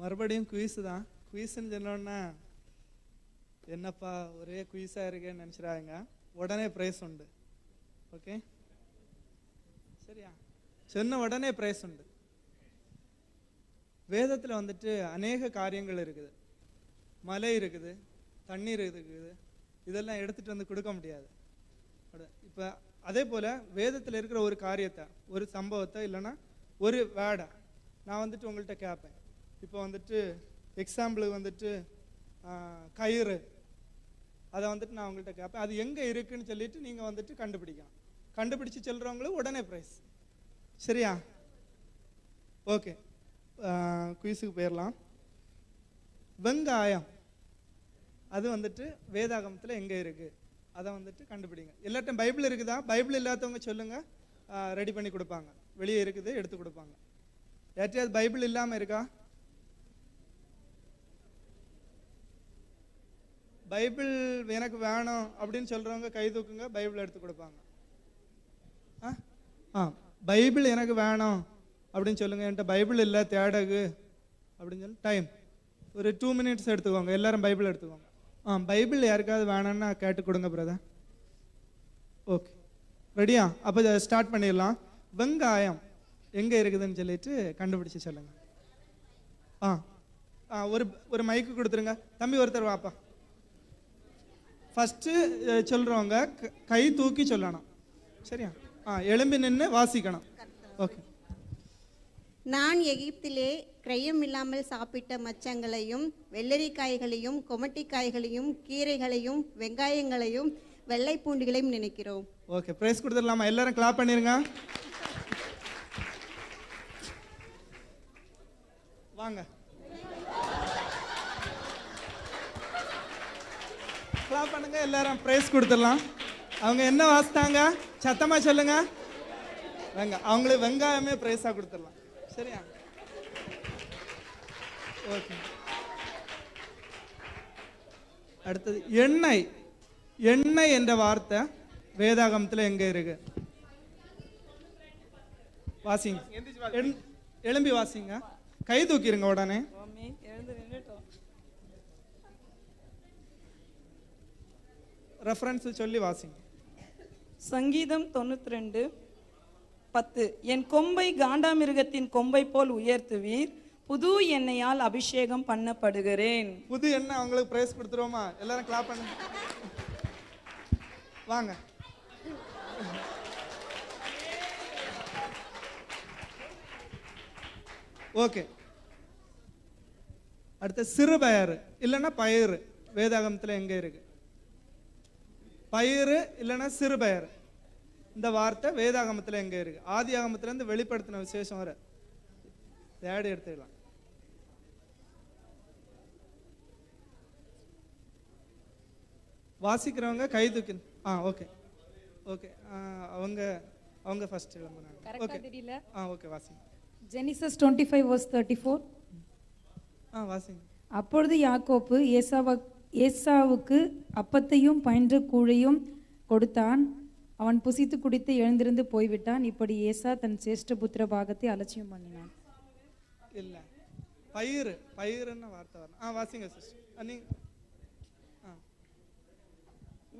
மறுபடியும் குயிஸ் தான். குயிஸ்ன்னு சொன்னோன்னா என்னப்பா ஒரே குயிஸாக இருக்கேன்னு நினச்சிடாங்க உடனே ப்ரைஸ் உண்டு. ஓகே சரியா? சொன்ன உடனே ப்ரைஸ் உண்டு. வேதத்தில் வந்துட்டு அநேக காரியங்கள் இருக்குது. மலை இருக்குது தண்ணீர் இருக்குது. இதெல்லாம் எடுத்துட்டு வந்து கொடுக்க முடியாது. இப்போ அதே போல் வேதத்தில் இருக்கிற ஒரு காரியத்தை ஒரு சம்பவத்தை இல்லைன்னா ஒரு வேடை. நான் வந்துட்டு உங்கள்கிட்ட கேட்பேன் இப்போ வந்துட்டு எக்ஸாம்பிளுக்கு வந்துட்டு கயிறு. அதை வந்துட்டு நான் உங்கள்கிட்ட கேட்பேன் அது எங்கே இருக்குன்னு சொல்லிட்டு நீங்கள் வந்துட்டு கண்டுபிடிக்கலாம். கண்டுபிடிச்சு சொல்கிறவங்களுக்கு உடனே ப்ரைஸ் சரியா? ஓகே. குயிஸுக்கு போயிடலாம் வெங்காயம். அது வந்துட்டு வேதாகமத்தில் எங்கே இருக்குது அதை வந்துட்டு கண்டுபிடிங்க. எல்லாட்டும் பைபிள் இருக்குதா? பைபிள் இல்லாதவங்க சொல்லுங்கள் ரெடி பண்ணி கொடுப்பாங்க. வெளியே இருக்குது எடுத்து கொடுப்பாங்க. யார்ட்டையாவது பைபிள் இல்லாமல் இருக்கா? பைபிள் எனக்கு வேணும் அப்படின்னு சொல்கிறவங்க கை தூக்குங்க பைபிள் எடுத்து கொடுப்பாங்க. ஆ? ஆ பைபிள் எனக்கு வேணும் அப்படின்னு சொல்லுங்க என்கிட்ட பைபிள் இல்லை தேடகு அப்படின்னு சொல்லி டைம் ஒரு டூ மினிட்ஸ் எடுத்துக்கோங்க எல்லாரும் பைபிள் எடுத்துக்கோங்க. ஆ பைபிள் யாருக்காவது வேணும்னா கேட்டு கொடுங்க பிரதர் ஓகே ரெடியா அப்போ ஸ்டார்ட் பண்ணிடலாம். வெங்காயம் எங்கே இருக்குதுன்னு சொல்லிட்டு கண்டுபிடிச்சு சொல்லுங்க. ஆ ஆ ஒரு ஒரு மைக்கு கொடுத்துருங்க. தம்பி ஒருத்தர் வாப்பா. ஃபஸ்ட்டு சொல்கிறவங்க க- தூக்கி சொல்லணும். சரியா? ஆ எலும்பி நின்று வாசிக்கணும். ஓகே நான் எகிப்திலே கிரயம் இல்லாமல் சாப்பிட்ட மச்சங்களையும் வெள்ளரிக்காய்களையும் கொமட்டிக்காய்களையும் கீரைகளையும் வெங்காயங்களையும் வெள்ளை பூண்டுகளையும் நினைக்கிறோம். ஓகே ப்ரைஸ் கொடுத்துடலாமா? எல்லாரும் கிளாப் பண்ணிருங்க. வாங்க. கிளாப் பண்ணுங்க எல்லாரும் ப்ரைஸ் கொடுத்துடலாம். அவங்க என்ன வாசித்தாங்க? சத்தமா சொல்லுங்க. வெங்க அவங்களுக்கு வெங்காயமே ப்ரைஸாக கொடுத்துடலாம். சரியா? ஓகே அடுத்தது எண்ணெய். எண்ணெய் என்ற வார்த்தை வேதாகமத்துல எங்க இருக்கு? வாசிங்க. எழும்பி வாசிங்க. கை தூக்கிருங்க உடனே. ரெஃபரன்ஸ் சொல்லி வாசிங்க. சங்கீதம் தொண்ணூத்தி ரெண்டு பத்து. என் கொம்பை காண்டாமிருகத்தின் கொம்பை போல் உயர்த்துவீர். புது எண்ணெயால் அபிஷேகம் பண்ணப்படுகிறேன். புது எண்ணெய் அவங்களுக்கு பிரைஸ் கொடுத்துருவோமா? எல்லாரும் கிளாப் பண்ணுங்க வாங்க. ஓகே அடுத்து சிறு பயறு இல்லைன்னா பயிறு. வேதாகமத்துல எங்க இருக்கு? பயிறு இல்லைன்னா சிறு பயறு. இந்த வார்த்தை வேதாகமத்துல எங்க இருக்கு. ஆதி ஆகமத்துல இருந்து வெளிப்படுத்தின விசேஷம் வர தேடி எடுத்துக்கலாம். வாசிக்கிறவங்க கை தூக்கி ஆ ஓகே ஓகே அவங்க அவங்க ஃபர்ஸ்ட் எழும்புனாங்க. ஓகே தெரியல. ஆ ஓகே வாசிங்க. Genesis twenty five verse thirty four ஆ வாசிங்க. அப்பொழுது யாக்கோப்பு ஏசாவ ஏசாவுக்கு அப்பத்தையும் பயின்ற கூழையும் கொடுத்தான். அவன் புசித்து குடித்து எழுந்திருந்து போய்விட்டான். இப்படி ஏசா தன் சேஷ்ட புத்திர பாகத்தை அலட்சியம் பண்ணினான். இல்ல. பயிறு பயிறுன்னு வார்த்தை வரணும். ஆ வாசிங்க சிஸ்டர்.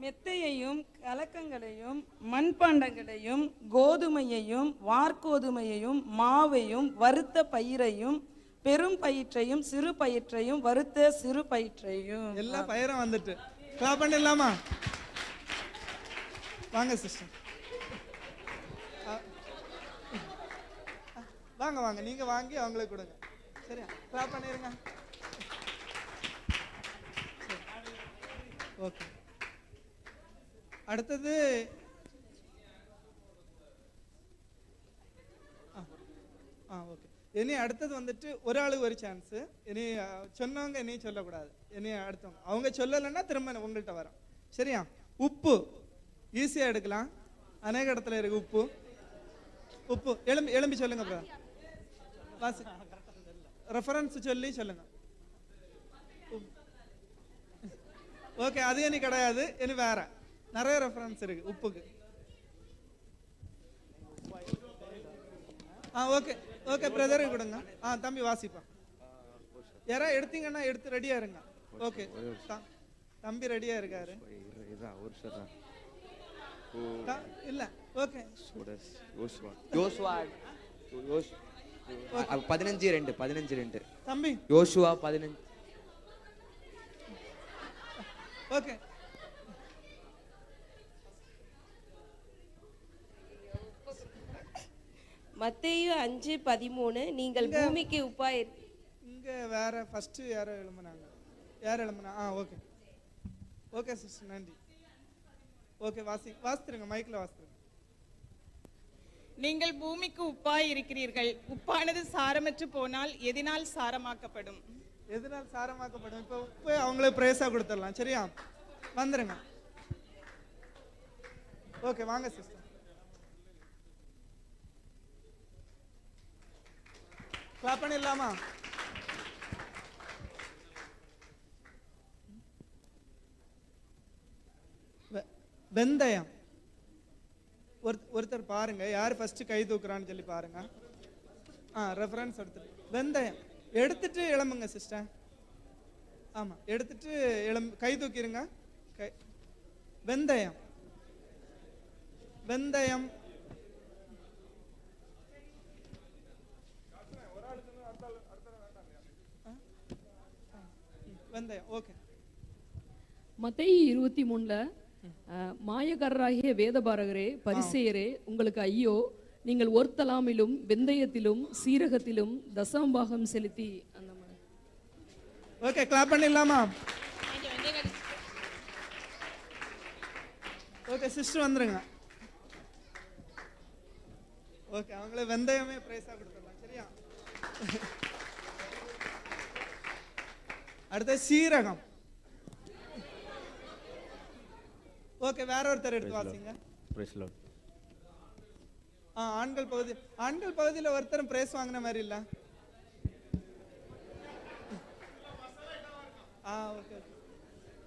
மெத்தையையும் கலக்கங்களையும் மண்பாண்டங்களையும் கோதுமையையும் வார்கோதுமையையும் மாவையும் வறுத்த பயிரையும் பெரும் பயிற்றையும் சிறு பயிற்றையும் வறுத்த சிறு பயிற்றையும். எல்லா பயிரும் வந்துட்டு. கிளாப் பண்ணிடலாமா? வாங்க சிஸ்டர் வாங்க வாங்க. நீங்க வாங்கி அவங்களுக்கு கொடுங்க. சரியா? கிளாப் பண்ணிருங்க. ஓகே அடுத்தது ஆ ஆ ஓகே இனி அடுத்தது வந்துட்டு ஒரு ஆளுக்கு ஒரு சான்ஸு இனி சொன்னவங்க இனி சொல்லக்கூடாது. இனி அடுத்தவங்க. அவங்க சொல்லலைன்னா திரும்ப உங்கள்கிட்ட வரோம் சரியா? உப்பு. ஈஸியாக எடுக்கலாம். அநேக இடத்துல இருக்கு உப்பு. உப்பு. எலும்பி எலும்பி சொல்லுங்க அப்புறம் வாசி. ரெஃபரன்ஸ் சொல்லி சொல்லுங்க. ஓகே அது இனி கிடையாது. இனி வேற. நிறைய ரெஃபரன்ஸ் இருக்கு உப்புக்கு. ஆ ஓகே ஓகே பிரதருக்கு கொடுங்க ஆ தம்பி வாசிப்பா. யாரா எடுத்தீங்கன்னா எடுத்து ரெடியா இருங்க. ஓகே தம்பி ரெடியா இருக்காரு. இல்ல. ஓகே பதினஞ்சு ரெண்டு பதினஞ்சு ரெண்டு. தம்பி. யோசுவா பதினஞ்சு. ஓகே மத்தேயு அஞ்சு பதிமூணு நீங்கள் பூமிக்கு உப்பாய் இங்க வேற ஃபர்ஸ்ட் யாரோ எழும்புனாங்க. யார் எழும்புனா ஆ ஓகே ஓகே சிஸ்டர் நன்றி. ஓகே வாசி வாசித்துருங்க மைக்ல வாசித்துருங்க. நீங்கள் பூமிக்கு உப்பாய் இருக்கிறீர்கள். உப்பானது சாரமற்று போனால் எதினால் சாரமாக்கப்படும். எதனால் சாரமாக்கப்படும். இப்போ உப்பு அவங்களே பிரேஸா கொடுத்துடலாம் சரியா? வந்துருங்க. ஓகே வாங்க சிஸ்டர் கிளாப் பண்ணிடலாமா வெ- வெந்தயம். ஒரு ஒருத்தர் பாருங்க யார் ஃபர்ஸ்ட் கை தூக்குறான்னு சொல்லி பாருங்க. ஆ ரெஃபரன்ஸ் எடுத்துட்டு வெந்தயம். எடுத்துட்டு இளம்புங்க சிஸ்டர் ஆமாம் எடுத்துட்டு இளம் கை தூக்கிருங்க. கை வெந்தயம். வெந்தயம். வெந்தயம் ஓகே மத்தேயு இருபத்தி மூணுல மாயக்காரராகிய வேதபாரகரே பரிசேயரே உங்களுக்கு ஐயோ நீங்கள் ஒர்த்தலாமிலும் வெந்தயத்திலும் சீரகத்திலும் தசமபாகம் செலுத்தி அந்த ஓகே கிளாப் பண்ணிடலாமா? ஓகே சிஸ்டர் வந்துருங்க. ஓகே அவங்களே வெந்தயமே பிரைஸா கொடுத்துடலாம் சரியா? அடுத்து சீரகம். ஓகே வேற ஒருத்தர் எடுத்து வாசிங்க. ஆ ஆண்கள் பகுதி ஆண்கள் பகுதியில ஒருத்தரும் பிரைஸ் வாங்கின மாதிரி இல்ல. ஆ ஓகே ஓகே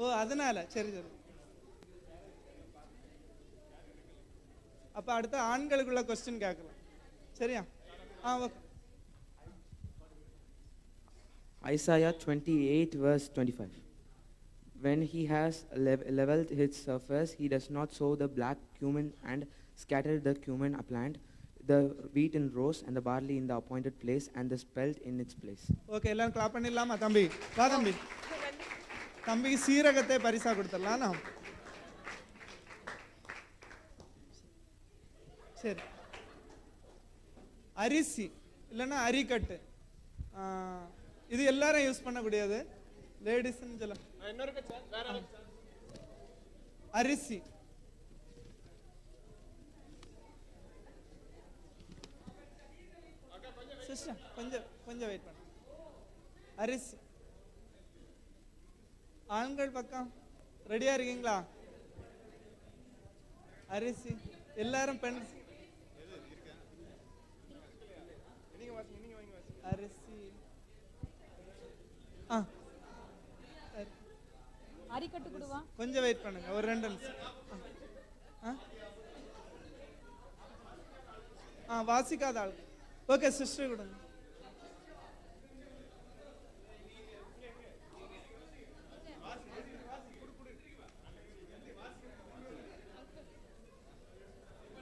ஓ அதனால. சரி சரி. அப்ப அடுத்து ஆண்களுக்குள்ள கொஸ்டின் கேட்கலாம். சரியா? ஆ okay Isaiah 28, verse 25. When he has lev- leveled his surface, he does not sow the black cumin and scatter the cumin upland, the wheat in rows, and the barley in the appointed place, and the spelt in its place. Okay எல்லாரும் clap பண்ணிடலாமா தம்பி வா தம்பி தம்பிக்கு சீரகத்தை பரிசா கொடுத்துடலாம் நான் சரி அரிசி இல்லைன்னா அரிக்கட்டு ஆ, இது எல்லாரும் யூஸ் பண்ணக்கூடியது லேடிஸ்ன்னு சொல்ல. அரிசி. சிஸ்டர் கொஞ்சம் கொஞ்சம் வெயிட் பண்ணு. அரிசி. ஆண்கள் பக்கம் ரெடியா இருக்கீங்களா? அரிசி. எல்லாரும் பெண் அரிசி ஆ சரி. அரிக்கட்டு கொடுவா? கொஞ்சம் வெயிட் பண்ணுங்க ஒரு ரெண்டு நிமிஷம். ஆ. வாசிக்காத ஆள். ஓகே சிஸ்டர் கொடுங்க.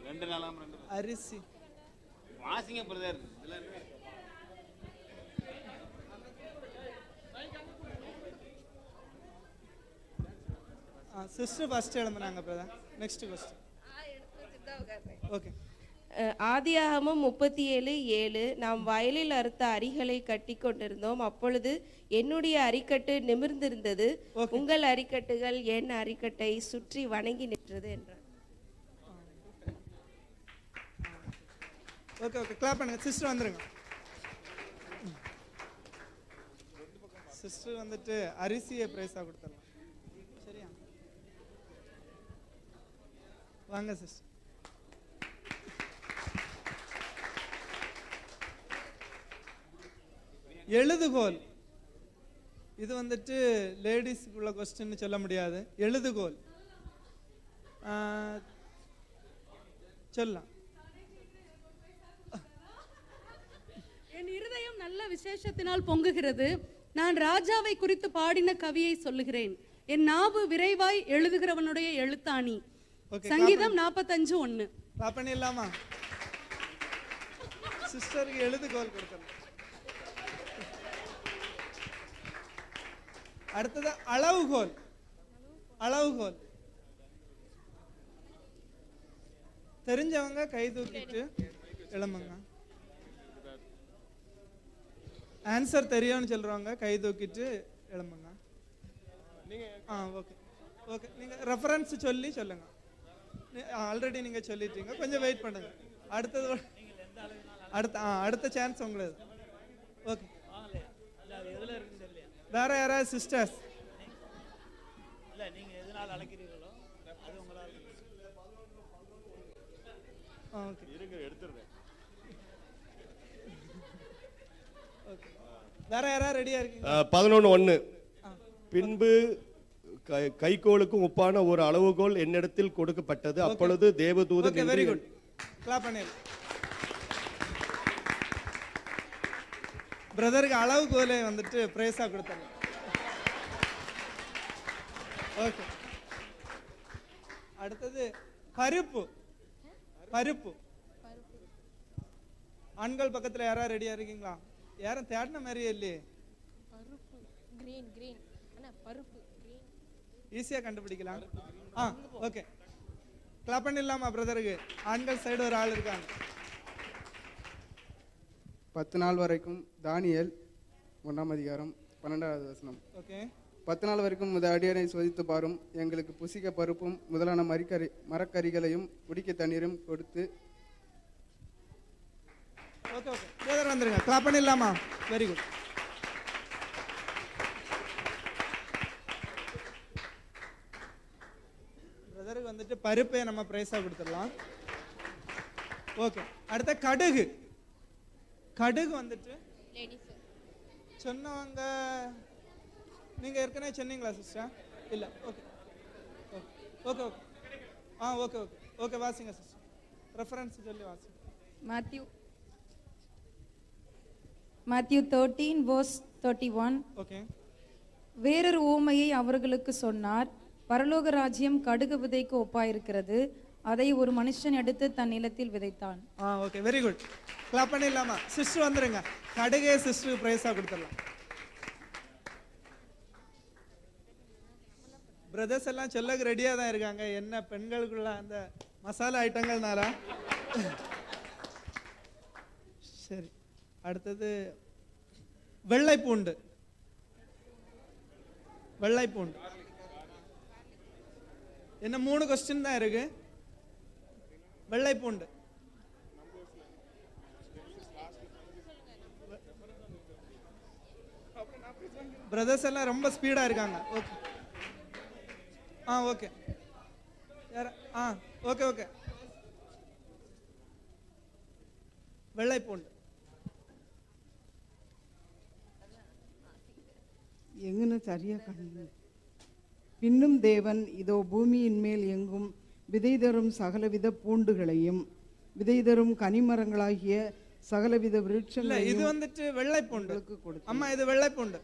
ரெண்டு நாளாம் ரெண்டு அரிசி. வாசிங்க பிரதர் இதெல்லாம் சிஸ்டர் ஃபர்ஸ்ட் எழும்புனாங்க பிரதர் நெக்ஸ்ட் கொஸ்டின் ஓகே ஆதியாகமம் முப்பத்தி ஏழு. ஏழு நாம் வயலில் அறுத்த அரிகளை கட்டி கொண்டிருந்தோம். அப்பொழுது என்னுடைய அரிக்கட்டு நிமிர்ந்திருந்தது. உங்கள் அரிக்கட்டுகள் என் அரிக்கட்டை சுற்றி வணங்கி நின்றது என்றார். ஓகே ஓகே கிளாப் பண்ணுங்க. சிஸ்டர் வந்துருங்க. சிஸ்டர் வந்துட்டு அரிசியை பிரைஸாக கொடுத்துடலாம் சரியா வாங்க சிஸ்டர் எழுதுகோல். இது வந்துட்டு லேடிஸ்க்குள்ள கொஸ்டின் சொல்ல முடியாது. எழுதுகோல். சொல்லலாம். என் இருதயம் நல்ல விசேஷத்தினால் பொங்குகிறது. நான் ராஜாவை குறித்து பாடின கவியை சொல்லுகிறேன். என் நாவு விரைவாய் எழுதுகிறவனுடைய எழுத்தாணி. சங்கீதம் நாற்பத்தஞ்சு கிளாப் பண்ணிடலாமா? சிஸ்டருக்கு எழுதுகோல் கொடுக்கணும். அடுத்தது அளவுகோல் அளவுகோல் தெரிஞ்சவங்க கை தூக்கிட்டு எழும்புங்க. ஆன்சர் தெரியும்னு சொல்றவங்க கை தூக்கிட்டு எழும்புங்க. ஆ ஓகே ஓகே நீங்க ரெஃபரன்ஸ் சொல்லி சொல்லுங்க. ஆல்ரெடி நீங்க சொல்லிட்டீங்க. கொஞ்சம் வெயிட் பண்ணுங்க. அடுத்தது அடுத்த ஆ அடுத்த சான்ஸ் உங்களுக்கு ஓகே வேற யாராவது சிஸ்டர்ஸ் இல்ல நீங்க எதனால அழைக்கிறீர்களோ அது உங்களால ஓகே வேற யாராவது ரெடியா இருக்கீங்க பதினொன்று ஒன்று பின்பு கை- கைக்கோளுக்கும் ஒப்பான ஒரு அளவுகோல் என்னிடத்தில் கொடுக்கப்பட்டது. அப்பொழுது தேவதூதன் வெரி நின்று குட் கிளாப் பண்ணிடு பிரதருக்கு அளவுகோலே வந்துட்டு பிரேஸா கொடுத்தாங்க. ஓகே அடுத்தது பருப்பு பருப்பு ஆண்கள் பக்கத்துல யாராவது ரெடியா இருக்கீங்களா? யாரும் தேடின மாதிரியே இல்லையே. பருப்பு கிரீன் கிரீன் அண்ணா பருப்பு. கிரீன் ஈஸியா கண்டுபிடிக்கலாம். ஆ ஓகே கிளாப் பண்ணிடலாமா பிரதருக்கு ஆண்கள் சைடு ஒரு ஆள் இருக்காங்க. பத்து நாள் வரைக்கும் தானியேல் ஒன்றாம் அதிகாரம் பன்னெண்டாவது வசனம். ஓகே பத்து நாள் வரைக்கும் முத அடியனை சோதித்து பாரும். எங்களுக்கு புசிக்க பருப்பும் முதலான மரிக்கறி மரக்கறிகளையும் குடிக்க தண்ணீரும் கொடுத்து ஓகே ஓகே வந்துருங்க. கிளாப் பண்ணிடலாமா? வெரி குட் பிரதருக்கு வந்துட்டு பருப்பை நம்ம பிரைஸா கொடுத்துடலாம். ஓகே அடுத்த கடுகு. கடுகு வந்துட்டு சொன்னவங்க நீங்க ஏற்கனவே சொன்னீங்களா சிஸ்டர் இல்ல. ஓகே ஓகே ஓகே ஆ ஓகே ஓகே ஓகே வாசிங்க சிஸ்டர் ரெஃபரன்ஸ் சொல்லி வாசிங்க. Matthew. Matthew 13 verse 31 ஓகே வேறொரு ஊமையை அவர்களுக்கு சொன்னார். பரலோக ராஜ்யம் கடுகு விதைக்கு ஒப்பாயிருக்கிறது. அதை ஒரு மனுஷன் எடுத்து தன் நிலத்தில் விதைத்தான். ஆ ஓகே வெரி குட் கிளாப் பண்ணிடலாமா? சிஸ்டர் வந்துருங்க. கடுகே சிஸ்டர் பிரைஸாக கொடுத்துடலாம். பிரதர்ஸ் எல்லாம் சொல்லக்கு ரெடியாக தான் இருக்காங்க. என்ன பெண்களுக்குள்ள அந்த மசாலா ஐட்டங்கள்னால? சரி அடுத்தது வெள்ளை பூண்டு வெள்ளை பூண்டு என்ன மூணு கொஸ்டின் தான் இருக்கு. வெள்ளை பூண்டு பிரதர்ஸ் எல்லாம் ரொம்ப ஸ்பீடா இருக்காங்க. ஓகே ஆ ஓகே யார ஆ ஓகே ஓகே வெள்ளை பூண்டு எங்கன்னு சரியா கண்ணு பின்னும் தேவன் இதோ பூமியின் மேல் எங்கும் விதை தரும் சகலவித பூண்டுகளையும் விதை தரும் கனிமரங்களாகிய சகலவித இல்ல இது வந்துட்டு வெள்ளை பூண்டு அம்மா இது வெள்ளை பூண்டு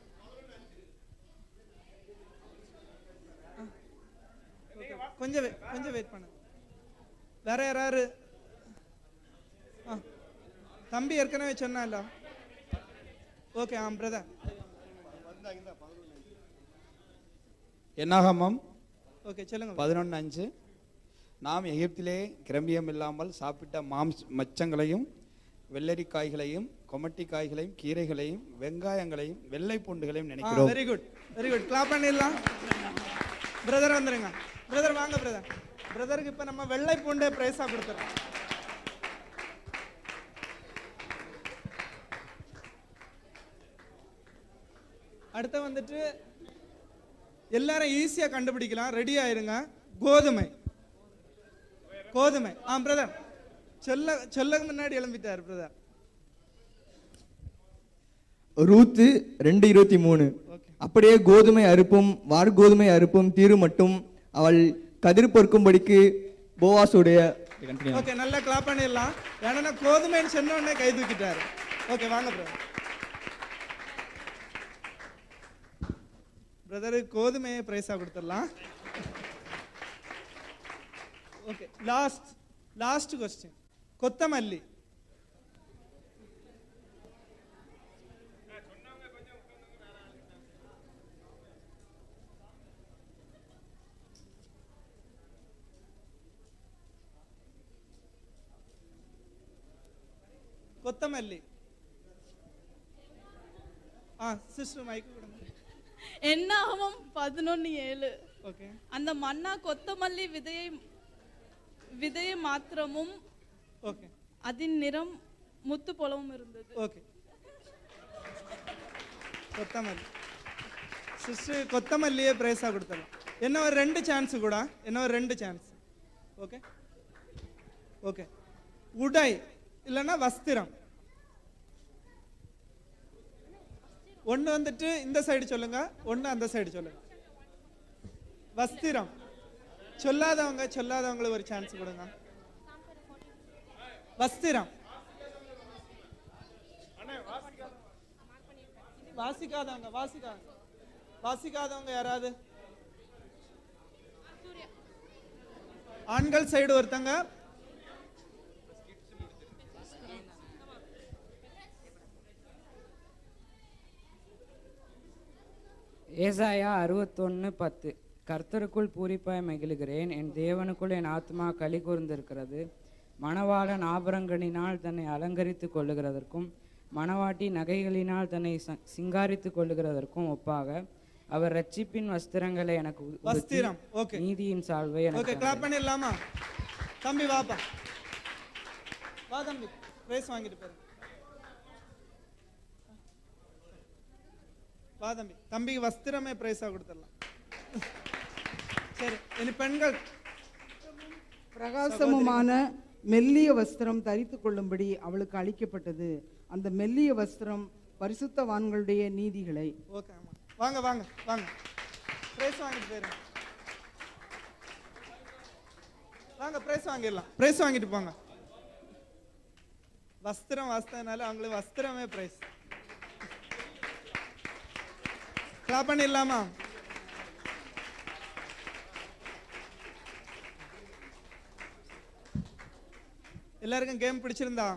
கொஞ்சம் கொஞ்சம் வெயிட் பண்ணுங்க. வேற யாராரு? தம்பி ஏற்கனவே சொன்னால? ஓகே ஆ பிரதர் என்னாகமம்? ஓகே சொல்லுங்க. பதினொன்று அஞ்சு. நாம் எகிப்திலே கிரம்பியம் இல்லாமல் சாப்பிட்ட மாம்ஸ் மச்சங்களையும் வெள்ளரிக்காய்களையும் கொமட்டிக்காய்களையும் கீரைகளையும் வெங்காயங்களையும் வெள்ளை பூண்டுகளையும் நினைக்கிறோம். Very good very good clap பண்ணிடலாம். பிரதர் வந்துருங்க. பிரதர் வாங்க பிரதர் பிரதருக்கு இப்ப நம்ம வெள்ளை பூண்டை பிரைஸா கொடுத்துறோம் அடுத்து வந்துட்டு எல்லாரும் ஈஸியா கண்டுபிடிக்கலாம். ரெடி ஆயிருங்க கோதுமை. கோதுமை. ஆ பிரதர் சொல்ல சொல்ல முன்னாடி எழும்பிட்டார் பிரதர் ரூத்து ரெண்டு இருபத்தி மூணு. அப்படியே கோதுமை அறுப்பும் வார்கோதுமை அறுப்பும் தீரு மட்டும் அவள் கதிர் பொறுக்கும்படிக்கு போவாசுடைய. ஓகே நல்லா கிளாப் பண்ணிடலாம். ஏன்னா கோதுமைன்னு சொன்ன உடனே கை தூக்கிட்டாரு. ஓகே வாங்க ப்ரோ பிரதர் கோதுமையை பிரைஸாக கொடுத்துடலாம். ஓகே லாஸ்ட் லாஸ்ட் கொஸ்டின் கொத்தமல்லி. கொத்தமல்லி. ஆ சிஸ்டர் மைக்கு கொடுங்க. என்னாகும் பதினொன்னு ஏழு. ஓகே அந்த மன்னா கொத்தமல்லி விதையை விதையை மாத்திரமும் ஓகே அதன் நிறம் முத்து போலவும் இருந்தது. ஓகே கொத்தமல்லி. சிஸ்டர் கொத்தமல்லியே பிரைஸாக கொடுத்துடலாம். என்ன ஒரு ரெண்டு சான்ஸ் கூட? என்ன ஒரு ரெண்டு சான்ஸ் ஓகே ஓகே உடை இல்லைன்னா வஸ்திரம். ஒன்று வந்துட்டு இந்த சைடு சொல்லுங்க ஒன்று அந்த சைடு சொல்லுங்க. வஸ்திரம். சொல்லாதவங்க சொல்லாதவங்களுக்கு ஒரு சான்ஸ் கொடுங்க. வஸ்திரம். வாசிக்காதவங்க வாசிக்காதவங்க. வாசிக்காதவங்க யாராவது? ஆண்கள் சைடு ஒருத்தங்க. ஏசாயா அறுபத்தொன்று பத்து. கர்த்தருக்குள் பூரிப்பாய் மகிழுகிறேன். என் தேவனுக்குள் என் ஆத்மா களி கூர்ந்திருக்கிறது. மணவாளன் ஆபரங்களினால் தன்னை அலங்கரித்து கொள்ளுகிறதற்கும் மணவாட்டி நகைகளினால் தன்னை சிங்காரித்துக் கொள்ளுகிறதற்கும் ஒப்பாக அவர் ரட்சிப்பின் வஸ்திரங்களை எனக்கு வஸ்திரம் ஓகே நீதியின் சால்வை எனக்கு கிளாப் பண்ணிடலாமா? தம்பி வாப்பா. வா தம்பி. பிரைஸ் வாங்கிட்டு போறேன் வா தம்பி. தம்பிக்கு வஸ்திரமே பிரைஸா கொடுத்துடலாம். சரி இனி பெண்கள். பிரகாசமுமான மெல்லிய வஸ்திரம் தரித்து கொள்ளும்படி அவளுக்கு அளிக்கப்பட்டது. அந்த மெல்லிய வஸ்திரம் பரிசுத்தவான்களுடைய நீதிகளை. ஓகே வாங்க வாங்க வாங்க. பிரைஸ் வாங்கிட்டு போயிருங்க வாங்க பிரைஸ் வாங்கிடலாம். பிரைஸ் வாங்கிட்டு போங்க. வஸ்திரம் வாஸ்தனால அவங்களுக்கு வஸ்திரமே பிரைஸ் கிளாப் பண்ணிடலாமா எல்லாருக்கும் கேம் பிடிச்சிருந்தா?